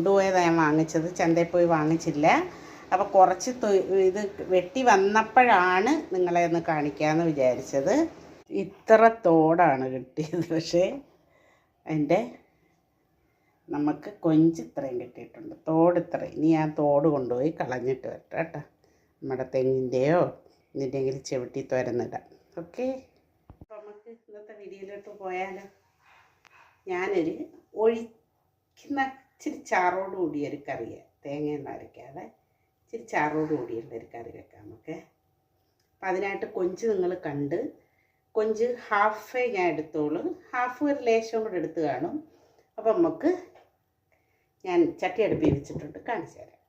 കൊണ്ടുപോയതാണ് ഞാൻ വാങ്ങിച്ചത്. ചന്തയിൽ പോയി വാങ്ങിച്ചില്ല. അപ്പോൾ കുറച്ച് ഇത് വെട്ടി വന്നപ്പോഴാണ് നിങ്ങളെ ഒന്ന് കാണിക്കാമെന്ന് വിചാരിച്ചത്. ഇത്ര തോടാണ് കിട്ടിയത്. പക്ഷേ അതിന്റെ നമുക്ക് കൊഞ്ച് ഇത്രയും കിട്ടിയിട്ടുണ്ട്. തോട് ഇത്രയും. ഇനി ഞാൻ തോട് കൊണ്ടുപോയി കളഞ്ഞിട്ട് വരട്ടെ കേട്ടോ. നമ്മുടെ തെങ്ങിന്റെയോ ഇതിന്റെങ്കിലും ചെവിട്ടി തുരന്നിടാം. ഓക്കെ? നമുക്ക് ഇന്നത്തെ വീഡിയോയിലോട്ട് പോയാലോ. ഞാനൊരു ഒഴിക്കുന്ന ഇച്ചിരി ചാറോട് കൂടിയ ഒരു കറിയെ തേങ്ങയൊന്നും അരയ്ക്കാതെ ഇച്ചിരി ചാറോട് ഒരു കറി വെക്കാം നമുക്ക്. അപ്പം അതിനായിട്ട് കൊഞ്ച് നിങ്ങൾ കണ്ട് കൊഞ്ച് ഹാഫ് ഞാൻ എടുത്തോളൂ. ഹാഫ് ഒരു ലേശം കൂടെ എടുത്ത് കാണും. അപ്പം നമുക്ക് ഞാൻ ചട്ടി അടുപ്പിൽ വെച്ചിട്ടുണ്ട് കാണിച്ചു തരാം.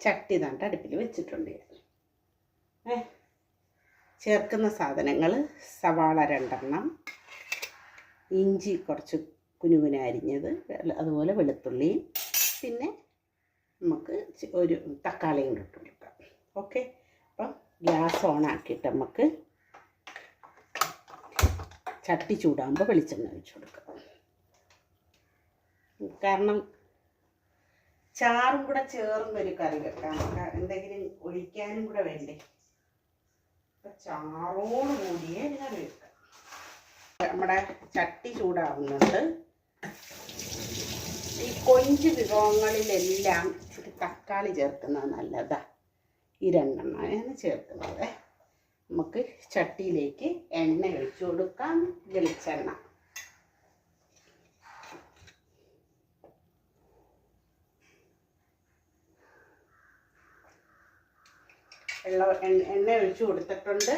ചട്ടി തണ്ട് അടുപ്പിൽ വെച്ചിട്ടുണ്ട് ഞാൻ. ചേർക്കുന്ന സാധനങ്ങൾ സവാള രണ്ടെണ്ണം ഇഞ്ചി കുറച്ച് കുനുകുന അരിഞ്ഞത് അതുപോലെ വെളുത്തുള്ളിയും. പിന്നെ നമുക്ക് ഒരു തക്കാളിയും ഇട്ട് കൊടുക്കാം. ഓക്കെ? അപ്പം ഗ്യാസ് ഓൺ ആക്കിയിട്ട് നമുക്ക് ചട്ടി ചൂടാകുമ്പോൾ വെളിച്ചെണ്ണ ഒഴിച്ചു കൊടുക്കാം. കാരണം ചാറും കൂടെ ചേർന്ന് ഒരു കറി വെക്കാം എന്തെങ്കിലും ഒഴിക്കാനും കൂടെ വേണ്ടേ? അപ്പം ചാറോട് കൂടിയേ കറി വെക്കാം. നമ്മുടെ ചട്ടി ചൂടാവുന്നുണ്ട്. ഈ കൊഞ്ച് വിഭവങ്ങളിലെല്ലാം ഇച്ചിരി തക്കാളി ചേർക്കുന്നത് നല്ലതാ. ഈ രണ്ടെണ്ണമാണ് ചേർക്കുന്നത്. നമുക്ക് ചട്ടിയിലേക്ക് എണ്ണ ഒഴിച്ചു കൊടുക്കാം. വെളിച്ചെണ്ണ. വെള്ളം എണ്ണ ഒഴിച്ചു കൊടുത്തിട്ടുണ്ട്.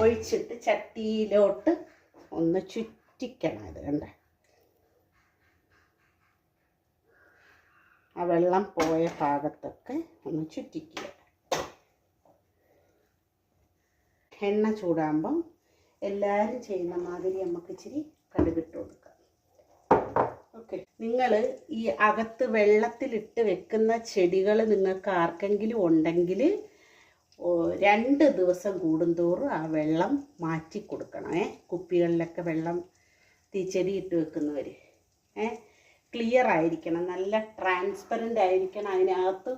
ഒഴിച്ചിട്ട് ചട്ടിയിലോട്ട് ഒന്ന് ചുറ്റിക്കണം ഇത് കണ്ട? ആ വെള്ളം പോയ ഭാഗത്തൊക്കെ ഒന്ന് ചുറ്റിക്കുക. എണ്ണ ചൂടാകുമ്പം എല്ലാവരും ചെയ്യുന്ന മാതിരി നമുക്ക് ഇച്ചിരി കടുകിട്ട് കൊടുക്കാം. ഓക്കെ. നിങ്ങൾ ഈ അകത്ത് വെള്ളത്തിലിട്ട് വെക്കുന്ന ചെടികൾ നിങ്ങൾക്ക് ആർക്കെങ്കിലും ഉണ്ടെങ്കിൽ രണ്ട് ദിവസം കൂടുന്തോറും ആ വെള്ളം മാറ്റി കൊടുക്കണം. ഏ കുപ്പികളിലൊക്കെ വെള്ളം തീച്ചെടി ഇട്ട് വെക്കുന്നവർ ഏ ക്ലിയർ ആയിരിക്കണം നല്ല ട്രാൻസ്പെറന്റ് ആയിരിക്കണം അതിനകത്ത്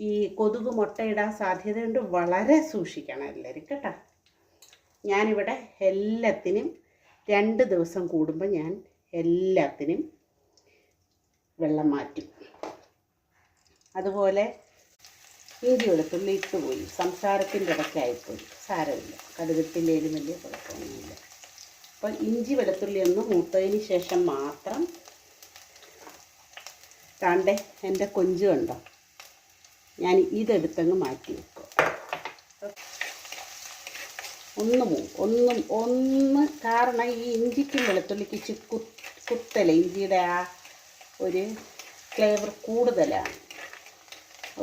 ഈ കൊതുക് മുട്ടയിടാൻ സാധ്യതയുണ്ട്. വളരെ സൂക്ഷിക്കണം എല്ലാവരും കേട്ടോ. ഞാനിവിടെ എല്ലാത്തിനും രണ്ട് ദിവസം കൂടുമ്പോൾ ഞാൻ എല്ലാത്തിനും വെള്ളം മാറ്റും. അതുപോലെ ഇഞ്ചി വെളുത്തുള്ളി ഇട്ടുപോയി സംസാരത്തിന്റെ ഇടയ്ക്കായിപ്പോയി സാരമില്ല. കടുകത്തിന്റെയിലും വലിയ കുഴപ്പമൊന്നുമില്ല. അപ്പോൾ ഇഞ്ചി വെളുത്തുള്ളി ഒന്ന് മൂത്തതിന് ശേഷം മാത്രം താണ്ടെ എന്റെ കൊഞ്ച് കണ്ടോ? ഞാൻ ഇതെടുത്തങ്ങ് മാറ്റി വെക്കും. ഒന്ന് മൂ ഒന്ന് ഒന്ന് കാരണം ഈ ഇഞ്ചിക്കും വെളുത്തുള്ളിക്ക് ഇച്ചി കുത്തല. ഇഞ്ചിയുടെ ആ ഒരു ഫ്ലേവർ കൂടുതലാണ്.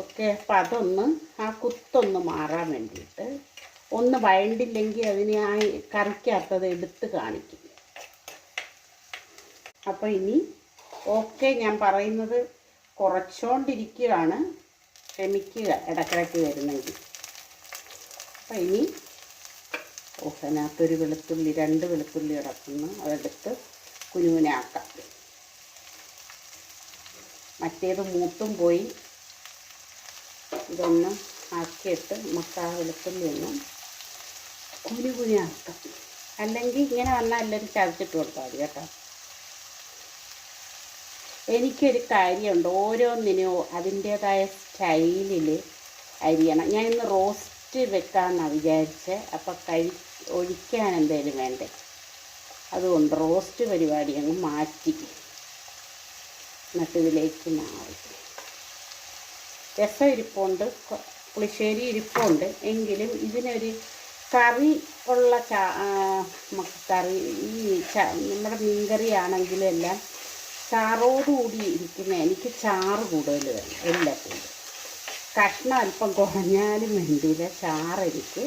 ഓക്കെ അപ്പം അതൊന്ന് ആ കുത്തൊന്ന് മാറാൻ വേണ്ടിയിട്ട് ഒന്ന് വഴണ്ടില്ലെങ്കിൽ അതിനെ ആ കറിക്കകത്തത് എടുത്ത് കാണിക്കും. അപ്പോൾ ഇനി ഓക്കെ ഞാൻ പറയുന്നത് കുറച്ചുകൊണ്ടിരിക്കുകയാണ് ക്ഷമിക്കുക ഇടക്കിടയ്ക്ക് വരുന്നെങ്കിൽ. അപ്പം ഇനി ഓ അതിനകത്തൊരു വെളുത്തുള്ളി രണ്ട് വെളുത്തുള്ളി കിടക്കുന്നു അതെടുത്ത് കുനുകുനാക്കാം മറ്റേത് മൂത്തും പോയി. ഇതൊന്ന് ആക്കിയിട്ട് നമുക്ക് ആ വെളുത്തുള്ളി ഒന്ന് കുനുകുനാക്കാം അല്ലെങ്കിൽ ഇങ്ങനെ വന്നാൽ എല്ലാവരും ചതച്ചിട്ട് കൊടുത്താൽ മതി കേട്ടോ. എനിക്കൊരു കാര്യമുണ്ട്. ഓരോന്നിനും അതിന്റേതായ സ്റ്റൈലിൽ അരിയണം. ഞാൻ ഇന്ന് റോസ്റ്റ് വെക്കാമെന്നാണ് വിചാരിച്ചത് അപ്പോൾ കഴി ഒഴിക്കാൻ എന്തായാലും വേണ്ടേ? അതുകൊണ്ട് റോസ്റ്റ് പരിപാടി അങ്ങ് മാറ്റി. എന്നിട്ട് മാറി. രസം ഇരിപ്പുണ്ട്. പുളിശ്ശേരി ഇരിപ്പുണ്ട്. എങ്കിലും ഇതിനൊരു കറി ഉള്ള കറി ഈ നമ്മുടെ മീൻകറി ആണെങ്കിലും എല്ലാം ചാറോടുകൂടി ഇരിക്കുന്ന. എനിക്ക് ചാറ് കൂടുതൽ വേണം എല്ലാത്തിനും. കഷ്ണം അല്പം കുറഞ്ഞാലും വേണ്ടിയില്ല. ചാറ് എനിക്ക്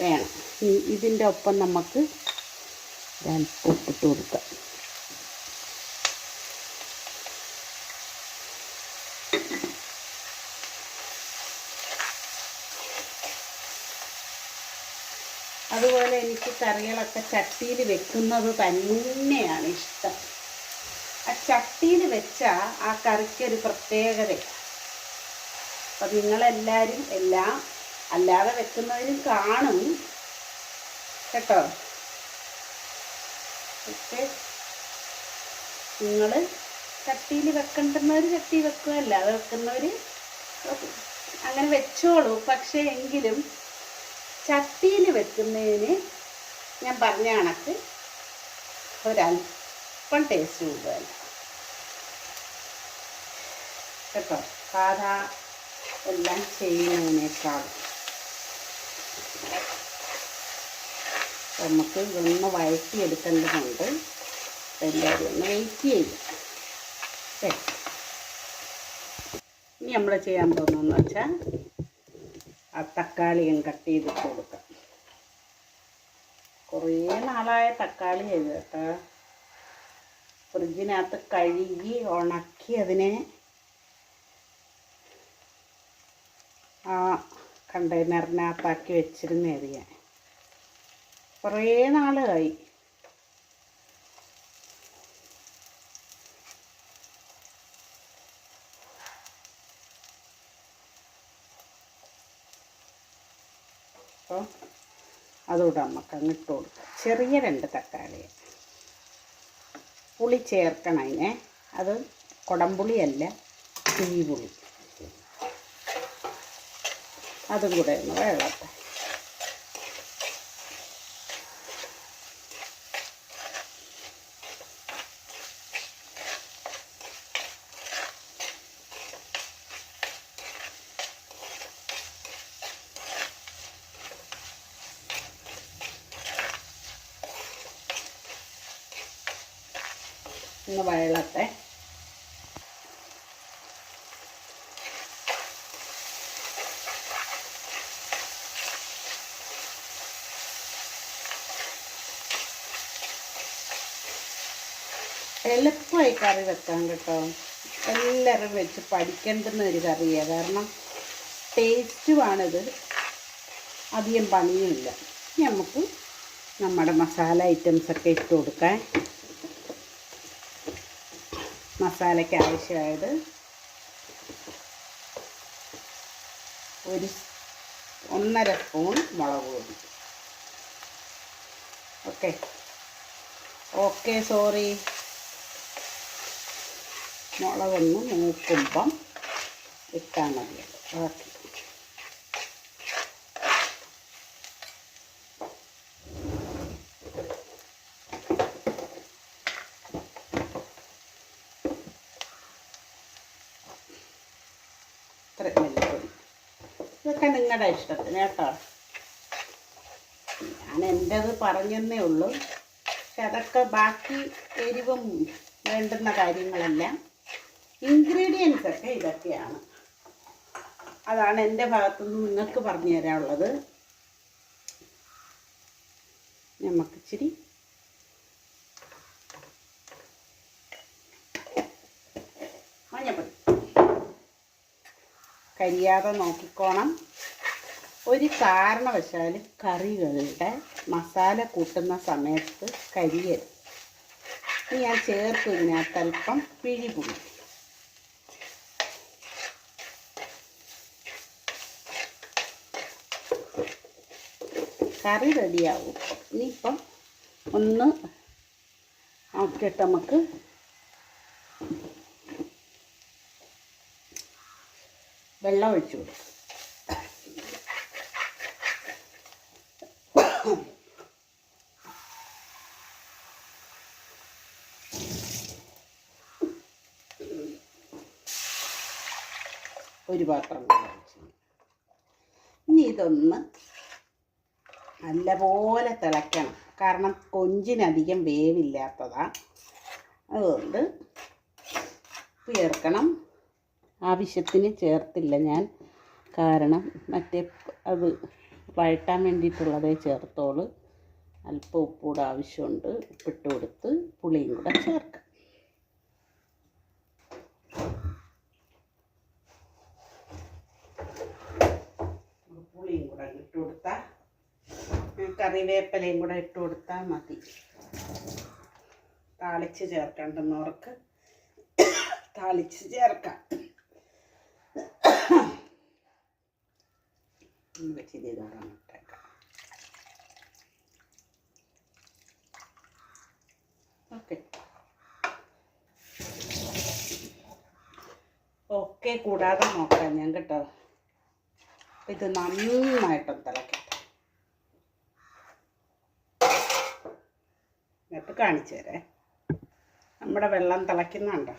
വേണം. ഇനി ഇതിന്റെ ഒപ്പം നമുക്ക് ഒരല്പം ഉപ്പിട്ട് കൊടുക്കാം. അതുപോലെ എനിക്ക് കറികളൊക്കെ ചട്ടിയിൽ വെക്കുന്നത് തന്നെയാണ് ഇഷ്ടം. ചട്ടിയിൽ വെച്ച ആ കറിക്ക് ഒരു പ്രത്യേകത. അപ്പം നിങ്ങളെല്ലാവരും എല്ലാം അല്ലാതെ വെക്കുന്നവരും കാണും. കേട്ടോ? പക്ഷേ നിങ്ങൾ ചട്ടിയിൽ വെക്കേണ്ടുന്നവർ ചട്ടി വെക്കുക അല്ലാതെ വെക്കുന്നവർ അങ്ങനെ വെച്ചോളൂ. പക്ഷേ എങ്കിലും ചട്ടിയിൽ വെക്കുന്നതിന് ഞാൻ പറഞ്ഞ കണക്ക് ഒരല്പം ടേസ്റ്റ് കൂടുതൽ കേട്ടോ. സാധാ എല്ലാം ചെയ്യുന്നതിനേക്കാൾ നമുക്ക് ഇതൊന്ന് വഴറ്റിയെടുക്കേണ്ടതുണ്ട്. എല്ലാവരും ഒന്ന് വെയിറ്റ് ചെയ്യും. ഇനി നമ്മൾ ചെയ്യാൻ പോകുന്നതെന്ന് വെച്ചാൽ ആ തക്കാളിയും കട്ട് ചെയ്തിട്ട് കൊടുക്കാം. കുറേ നാളായ തക്കാളി ചെയ്ത് കേട്ടോ. ഫ്രിഡ്ജിനകത്ത് കഴുകി ഉണക്കി അതിനെ ആ കണ്ടെയ്നറിനകത്താക്കി വെച്ചിരുന്ന ഞാൻ കുറേ നാളായി അപ്പോൾ അതുകൂടെ നമുക്ക് അങ്ങ് ഇട്ട് കൊടുക്കാം. ചെറിയ രണ്ട് തക്കാളി. പുളി ചേർക്കണം അതിനെ. അത് കുടംപുളിയല്ല പുളി അതും കൂടെ ഒന്ന് വെള്ളത്തെ ഒന്ന് വെള്ളത്തെ എളുപ്പമായി കറി വെക്കാൻ കേട്ടോ. എല്ലാവരും വെച്ച് പഠിക്കേണ്ടുന്ന ഒരു കറിയാണ് കാരണം ടേസ്റ്റുമാണിത് അധികം പണിയുമില്ല. നമുക്ക് നമ്മുടെ മസാല ഐറ്റംസൊക്കെ ഇട്ട് കൊടുക്കാൻ മസാലയ്ക്ക് ആവശ്യമായത് ഒരു ഒന്നര സ്പൂൺ മുളക് പൊടി. ഓക്കെ ഓക്കെ സോറി മുളകൊന്ന് മൂക്കുമ്പം ഇട്ടാൽ മതി. മല്ലിപ്പൊടി. ഇതൊക്കെ നിങ്ങളുടെ ഇഷ്ടത്തിന് കേട്ടോ. ഞാൻ എന്റെത് പറഞ്ഞെന്നേ ഉള്ളൂ. പക്ഷെ അതൊക്കെ ബാക്കി എരിവും വേണ്ടുന്ന കാര്യങ്ങളെല്ലാം ഇൻഗ്രീഡിയൻസ് ഒക്കെ ഇതൊക്കെയാണ്. അതാണ് എന്റെ ഭാഗത്തുനിന്ന് നിങ്ങൾക്ക് പറഞ്ഞു തരാനുള്ളത്. നമുക്ക് ഇച്ചിരി മഞ്ഞപ്പൊടി. കരിയാതെ നോക്കിക്കോണം. ഒരു കാരണവശാലും കറികളുടെ മസാല കൂട്ടുന്ന സമയത്ത് കരിയരുത്. ഞാൻ ചേർത്ത് ഇതിനകത്ത് അല്പം പിഴിപുളി. കറി റെഡിയാവും. ഇനിയിപ്പം ഒന്ന് ആക്കിയിട്ട് നമുക്ക് വെള്ളം ഒഴിച്ചു ഒരു പാത്രം ഇനി ഇതൊന്ന് നല്ലപോലെ തിളയ്ക്കണം. കാരണം കൊഞ്ചിനധികം വേവില്ലാത്തതാണ് അതുകൊണ്ട് ചേർക്കണം. ആവശ്യത്തിന് ചേർത്തില്ല ഞാൻ. കാരണം മറ്റേ അത് വഴട്ടാൻ വേണ്ടിയിട്ടുള്ളതേ ചേർത്തോളൂ. അല്പം ഉപ്പൂടെ ആവശ്യമുണ്ട്. ഉപ്പിട്ട് കൊടുത്ത് പുളിയും കൂടെ ചേർക്കാം പുളിയും കൂടെ ഇട്ട് കൊടുത്താൽ കറിവേപ്പിലയും കൂടെ ഇട്ട് കൊടുത്താൽ മതി. താളിച്ച് ചേർക്കേണ്ടുന്നവർക്ക് താളിച്ച് ചേർക്കാം. ഓക്കെ. ഒക്കെ കൂടാതെ നോക്കാം ഞാൻ കേട്ടോ. ഇത് നന്നായിട്ടൊന്ന് തിളക്കട്ടെ എന്നിട്ട് കാണിച്ചു തരേ. നമ്മുടെ വെള്ളം തിളയ്ക്കുന്നുണ്ടോ.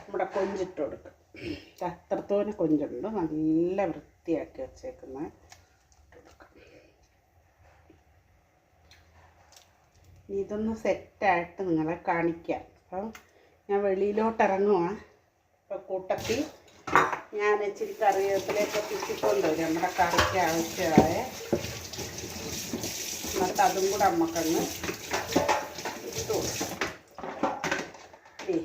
നമ്മുടെ കൊഞ്ചിട്ട് കൊടുക്കും. അത്രത്തോനെ കൊഞ്ചുണ്ട്. നല്ല വൃത്തിയാക്കി വെച്ചേക്കുന്ന. ഇട്ട് കൊടുക്കാം. ഇനി ഇതൊന്ന് സെറ്റായിട്ട് നിങ്ങളെ കാണിക്കാം. അപ്പം ഞാൻ വെളിയിലോട്ട് ഇറങ്ങുവാ ഇപ്പം കൂട്ടത്തിൽ ഞാൻ ഇച്ചിരി കറിവേപ്പിലേക്ക് പിച്ചിക്കൊണ്ട് വരും നമ്മുടെ കറിക്ക് ആവശ്യമായ. എന്നിട്ട് അതും കൂടെ നമുക്കങ്ങ് ഇട്ട് കൊടുക്കാം ഏ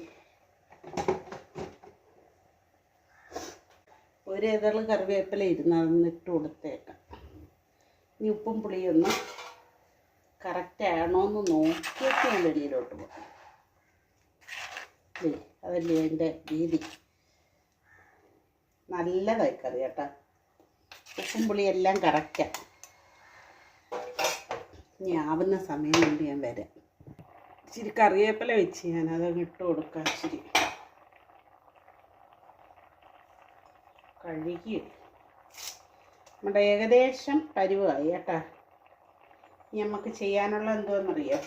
ഒരു ഏതാളും കറിവേപ്പില ഇരുന്ന് അതൊന്ന് കൊടുത്തേക്കാം. ഇനി ഉപ്പും പുളിയൊന്നും കറക്റ്റ് എന്ന് നോക്കിയിട്ട് ഞാൻ വെളിയിലോട്ട് പോകും. അതല്ലേ എന്റെ രീതി. നല്ലതായി കറി കേട്ടോ. ഉപ്പും പുളിയെല്ലാം കറക്റ്റാണ് ഇനി ആവുന്ന സമയം കൊണ്ട് ഞാൻ വരാം. ഇച്ചിരി കറിവേപ്പില വെച്ച് ഞാൻ അതങ്ങ് ഇട്ട് കൊടുക്കാം ഇച്ചിരി. കഴുകി. നമ്മുടെ ഏകദേശം പരുവായി കേട്ടാ. ഇനി നമുക്ക് ചെയ്യാനുള്ള എന്തോന്നറിയോ?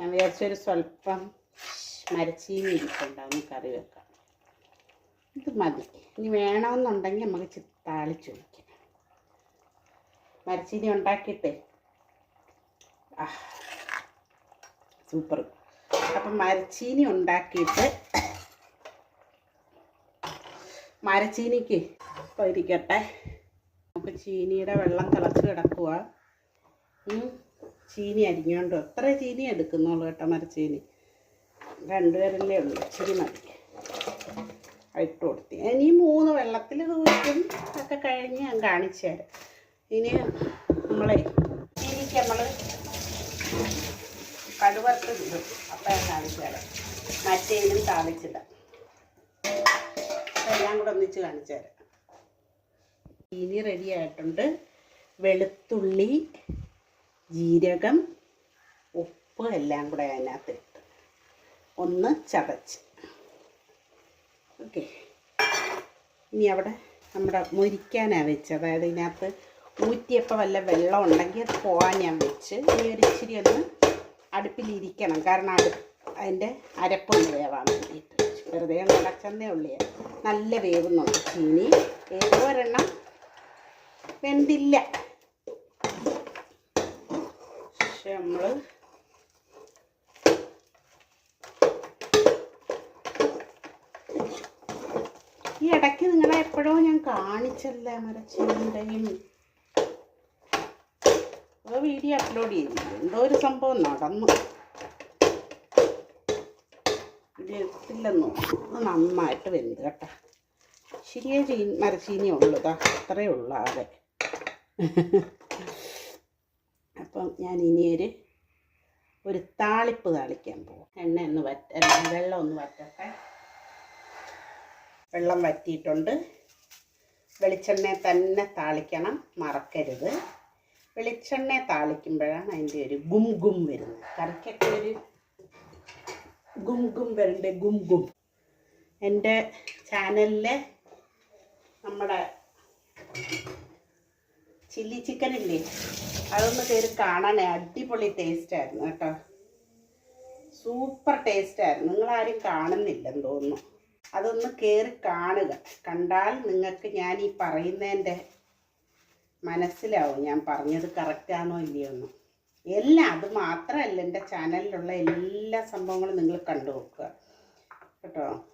ഞാൻ വിചാരിച്ചൊരു സ്വല്പം മരച്ചീനി ഇരിപ്പുണ്ടാവും കറി വെക്കാം. ഇത് മതി. ഇനി വേണമെന്നുണ്ടെങ്കിൽ നമുക്ക് ചിത്താളി ചോദിക്കാം മരച്ചീനി ഉണ്ടാക്കിയിട്ടേ. സൂപ്പർ. അപ്പം മരച്ചീനി ഉണ്ടാക്കിയിട്ട് മരച്ചീനിക്ക്. ഇപ്പോൾ ഇരിക്കട്ടെ. നമുക്ക് ചീനിയുടെ വെള്ളം തിളച്ച് കിടക്കുക ചീനി അരിഞ്ഞോണ്ട്. എത്ര ചീനി എടുക്കുന്നുള്ളൂ കേട്ടോ മരച്ചീനി. രണ്ടുപേരല്ലേ ഉള്ളൂ. ഇച്ചിരി മതി. ഇട്ട് കൊടുത്തി. ഇനി മൂന്ന് വെള്ളത്തിൽ തൂക്കും. ഒക്കെ കഴിഞ്ഞ് ഞാൻ കാണിച്ചു തരാം. ഇനി നമ്മളെ ചീനിക്ക് നമ്മൾ കടുവത്ത് ഇടും. അപ്പം ഞാൻ കാണിച്ചു തരാം. മറ്റേനും താളിച്ചിടാം. എല്ലാം കൂടെ ഒന്നിച്ച് കാണിച്ചു തരാം. ചീനി റെഡി ആയിട്ടുണ്ട് വെളുത്തുള്ളി ജീരകം ഉപ്പ് എല്ലാം കൂടെ അതിനകത്ത് ഇട്ട് ഒന്ന് ചതച്ച്. ഓക്കെ ഇനി അവിടെ നമ്മുടെ മുരിക്കാനാണ് വെച്ച് അതായത് ഇതിനകത്ത് ഊറ്റിയപ്പോൾ വല്ല വെള്ളം ഉണ്ടെങ്കിൽ അത് പോകാൻ ഞാൻ വെച്ച് ഇനി ഒരു ഇച്ചിരി ഒന്ന് അടുപ്പിലിരിക്കണം. കാരണം അടു അതിന്റെ അരപ്പൊന്ന് വേവാൻ വേണ്ടിയിട്ട്. വെറുതെ ഒന്ന് അടച്ചെന്നേ ഉള്ളൂ നല്ല വേവുന്നുണ്ട്. ചീനി ഏതോ ഒരെണ്ണം വെന്തില്ല. പക്ഷെ നമ്മൾ ഈ ഇടയ്ക്ക് നിങ്ങളെ എപ്പോഴോ ഞാൻ കാണിച്ചല്ലേ മരച്ചീനിന്റെയും വീഡിയോ അപ്ലോഡ് ചെയ്തില്ല. എന്തോ ഒരു സംഭവം നടന്നു. വീഡിയോ എടുത്തില്ലെന്നോ അത് നന്നായിട്ട് വെന്ത് കേട്ടോ. ശരിയേ ചീ മരച്ചീനി ഉള്ളൂ ഇതാ അത്രയേ ഉള്ളൂ ആകെ. അപ്പം ഞാൻ ഇനിയൊരു ഒരു താളിപ്പ് താളിക്കാൻ പോകും എണ്ണ ഒന്ന് വറ്റ വെള്ളം ഒന്ന് വറ്റട്ടെ. വെള്ളം വറ്റിയിട്ടുണ്ട്. വെളിച്ചെണ്ണയെ തന്നെ താളിക്കണം മറക്കരുത്. വെളിച്ചെണ്ണയെ താളിക്കുമ്പോഴാണ് അതിന്റെ ഒരു ഗും ഗും വരുന്നത്. കറിക്കൊക്കെ ഒരു ഗും ഗും വരണ്ടേ ഗും ഗും. എന്റെ ചാനലിലെ നമ്മുടെ ചില്ലി ചിക്കൻ ഇല്ലേ? അതൊന്ന് കയറി കാണാനേ അടിപൊളി ടേസ്റ്റ് ആയിരുന്നു കേട്ടോ. സൂപ്പർ ടേസ്റ്റ് ആയിരുന്നു. നിങ്ങളാരും കാണുന്നില്ലെന്ന് തോന്നുന്നു. അതൊന്ന് കയറി കാണുക. കണ്ടാൽ നിങ്ങൾക്ക് ഞാൻ ഈ പറയുന്നതിന്റെ മനസ്സിലാവും ഞാൻ പറഞ്ഞത് കറക്റ്റാണോ ഇല്ലയോന്ന്. എല്ലാം അത് മാത്രമല്ല എന്റെ ചാനലിലുള്ള എല്ലാ സംഭവങ്ങളും നിങ്ങൾ കണ്ടു നോക്കുക. കേട്ടോ?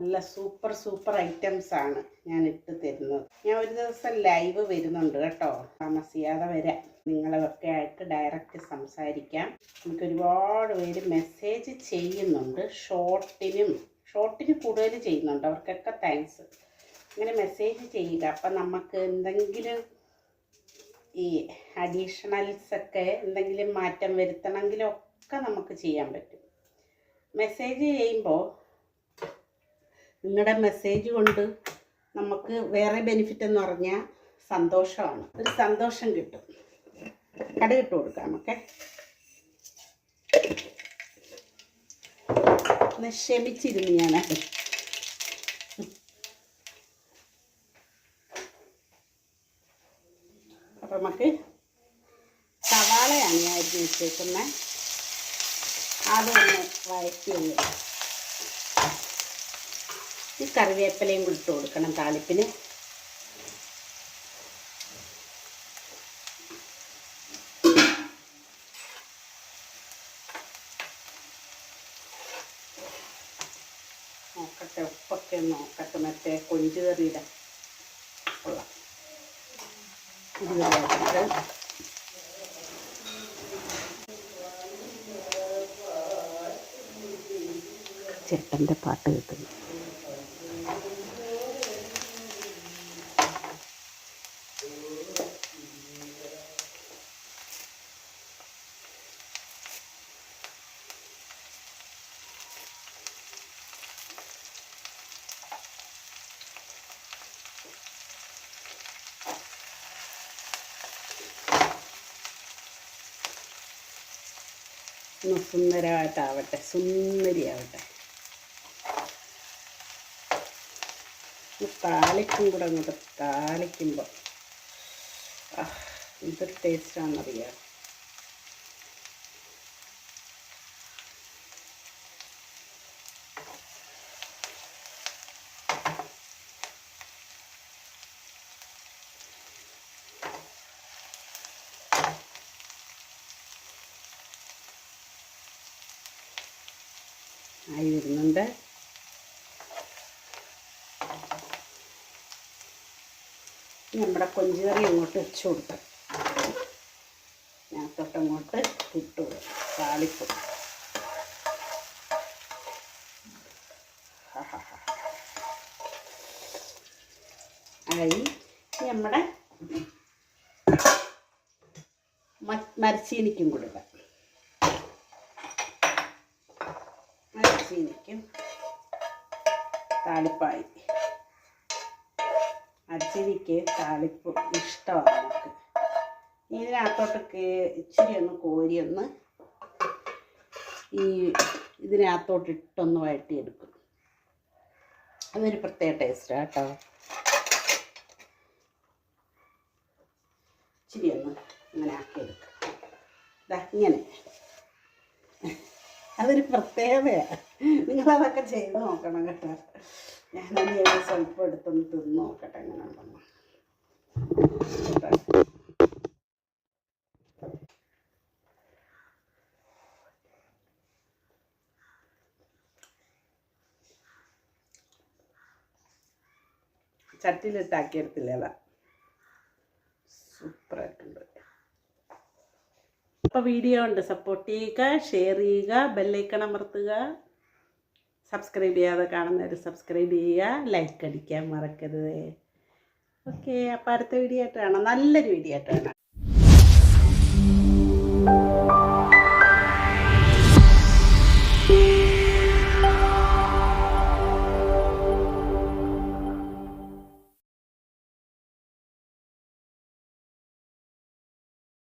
നല്ല സൂപ്പർ സൂപ്പർ ഐറ്റംസ് ആണ് ഞാൻ ഇട്ട് തരുന്നത്. ഞാൻ ഒരു ദിവസം ലൈവ് വരുന്നുണ്ട് കേട്ടോ. താമസിയാതെ വരാം. നിങ്ങളൊക്കെ ആയിട്ട് ഡയറക്റ്റ് സംസാരിക്കാം. എനിക്ക് ഒരുപാട് പേര് മെസ്സേജ് ചെയ്യുന്നുണ്ട്. ഷോർട്ടിനും ഷോർട്ടിന് കൂടുതൽ ചെയ്യുന്നുണ്ട്. അവർക്കൊക്കെ താങ്ക്സ് ഇങ്ങനെ മെസ്സേജ് ചെയ്യുക അപ്പം നമുക്ക് എന്തെങ്കിലും ഈ അഡീഷണൽസ് ഒക്കെ എന്തെങ്കിലും മാറ്റം വരുത്തണമെങ്കിലൊക്കെ നമുക്ക് ചെയ്യാൻ പറ്റും. മെസ്സേജ് ചെയ്യുമ്പോൾ നിങ്ങളുടെ മെസ്സേജ് കൊണ്ട് നമുക്ക് വേറെ ബെനിഫിറ്റ് എന്ന് പറഞ്ഞാൽ സന്തോഷമാണ്. ഒരു സന്തോഷം കിട്ടും. കടുകിട്ട് കൊടുക്കാം നമുക്ക് ക്ഷമിച്ചിരുന്നു ഞാൻ അപ്പം നമുക്ക് സവാളയാണ് ഞാൻ അരിഞ്ഞ് വെച്ചേക്കുന്നത് അതൊന്ന് വഴറ്റിയൊന്ന് ഈ കറിവേപ്പിലയും കൂടി ഇട്ട് കൊടുക്കണം താളിപ്പിന്. നോക്കട്ടെ ഉപ്പൊക്കെ നോക്കട്ടെ മറ്റേ കൊഞ്ച് കറിയുടെ ചേട്ടന്റെ പാട്ട് ഒന്ന് സുന്ദരമായിട്ടാവട്ടെ സുന്ദരിയാവട്ടെ. താളിക്കും കൂടെ അങ്ങോട്ട് താളിക്കുമ്പോൾ എന്തൊരു ടേസ്റ്റാണെന്നറിയാം ആയി വരുന്നുണ്ട് ഇനി കൊഞ്ചുകറി അങ്ങോട്ട് വെച്ച് കൊടുക്കാം. ഞാൻ തൊട്ടങ്ങോട്ട് ഇട്ടു താളിപ്പ്. ആയി. നമ്മുടെ മരച്ചീനിക്കും കൊടുക്കാം മരച്ചീനിക്ക് താളിപ്പ് ഇഷ്ടമാണ് നമുക്ക് ഇതിനകത്തോട്ടൊക്കെ ഇച്ചിരി ഒന്ന് കോരി ഒന്ന് ഈ ഇതിനകത്തോട്ട് ഇട്ടൊന്ന് വഴട്ടിയെടുക്കും അതൊരു പ്രത്യേക ടേസ്റ്റാണ് കേട്ടോ. ഇച്ചിരി ഒന്ന് ഇങ്ങനെ ആക്കിയെടുക്കും. ഇതാ ഇങ്ങനെ. അതൊരു പ്രത്യേകതയാണ് നിങ്ങളതൊക്കെ ചെയ്ത് നോക്കണം കേട്ടോ. ഞാനത് സ്വല്പം എടുത്തൊന്ന് തിന്ന് നോക്കട്ടെ എങ്ങനെ ഉണ്ടെന്ന് കേട്ടോ. ചട്ടിയിലിട്ടാക്കിയെടുത്തില്ല അതാ സൂപ്പറായിട്ടുണ്ട്. അപ്പോൾ വീഡിയോ ഉണ്ട്. സപ്പോർട്ട് ചെയ്യുക ഷെയർ ചെയ്യുക ബെല്ലൈക്കൺ അമർത്തുക. സബ്സ്ക്രൈബ് ചെയ്യാതെ കാണുന്നവർ സബ്സ്ക്രൈബ് ചെയ്യുക. ലൈക്ക് അടിക്കാൻ മറക്കരുത്. ഓക്കെ അപ്പം അടുത്ത വീഡിയോ ആയിട്ട് കാണാം. നല്ലൊരു വീഡിയോ ആയിട്ട് കാണാം.